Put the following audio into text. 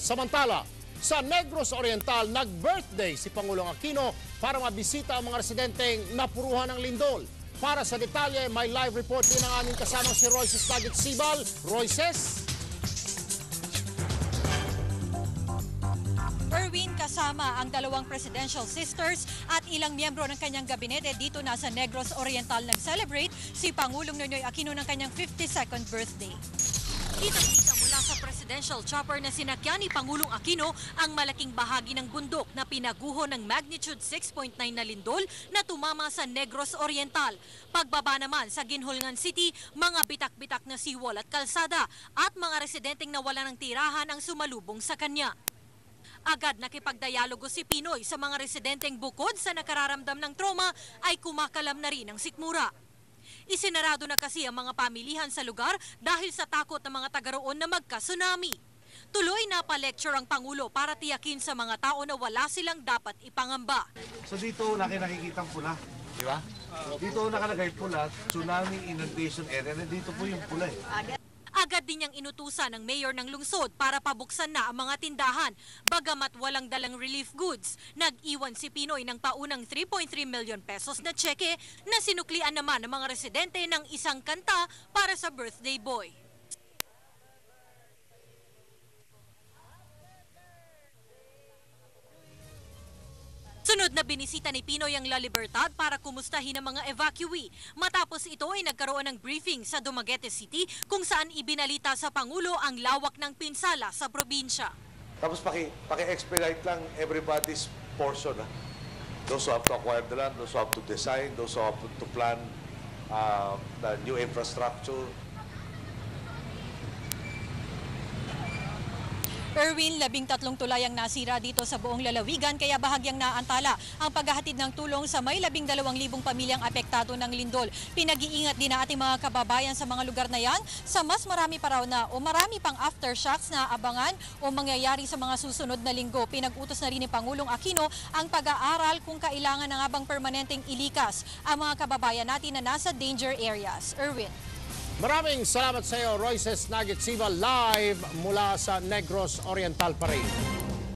Samantala, sa Negros Oriental, nag-birthday si Pangulong Aquino para mabisita ang mga residenteng napuruhan ng lindol. Para sa detalye, may live report din ang aming kasamang si Royces Taget Sibal. Royces? Erwin kasama ang dalawang presidential sisters at ilang miyembro ng kanyang gabinete dito na sa Negros Oriental nag-celebrate si Pangulong Noynoy Aquino ng kanyang 52nd birthday. Kita-kita mula sa presidential chopper na sinakyan ni Pangulong Aquino ang malaking bahagi ng bundok na pinaguho ng magnitude 6.9 na lindol na tumama sa Negros Oriental. Pagbaba naman sa Ginholngan City, mga bitak-bitak na seawall at kalsada at mga residenteng nawala ng tirahan ang sumalubong sa kanya. Agad nakipagdialogo si Pinoy sa mga residenteng bukod sa nakararamdam ng trauma ay kumakalam na rin ang sikmura. Isinarado na kasi ang mga pamilihan sa lugar dahil sa takot ng mga taga roon na magka-tsunami. Tuloy na pa-lecture ang Pangulo para tiyakin sa mga tao na wala silang dapat ipangamba. So dito wala kayo nakikita pula, di ba? Dito nakalagay pula, tsunami inundation area, nandito po yung pula eh. Agad din niyang inutusan ng mayor ng lungsod para pabuksan na ang mga tindahan. Bagamat walang dalang relief goods, nag-iwan si Pinoy ng paunang 3.3 million pesos na tseke na sinuklian naman ng mga residente ng isang kanta para sa birthday boy. Sunod na binisita ni Pinoy ang La Libertad para kumustahin ang mga evacuee. Matapos ito ay nagkaroon ng briefing sa Dumaguete City kung saan ibinalita sa Pangulo ang lawak ng pinsala sa probinsya. Tapos paki, paki-expedite lang everybody's portion. Ha? Those who have to acquire the land, those who have to design, those who have to plan uh, the new infrastructure. Erwin, labing tatlong tulay ang nasira dito sa buong lalawigan kaya bahagyang naantala ang paghahatid ng tulong sa may labing dalawang libong pamilyang apektado ng lindol. Pinag-iingat din ang ating mga kababayan sa mga lugar na yan sa mas marami pa raw na o marami pang aftershocks na abangan o mangyayari sa mga susunod na linggo. Pinag-utos na rin ni Pangulong Aquino ang pag-aaral kung kailangan na nga bang permanenteng ilikas ang mga kababayan natin na nasa danger areas. Erwin. Maraming salamat sa iyo, Royces Nugget Siba, live mula sa Negros Oriental pa rin.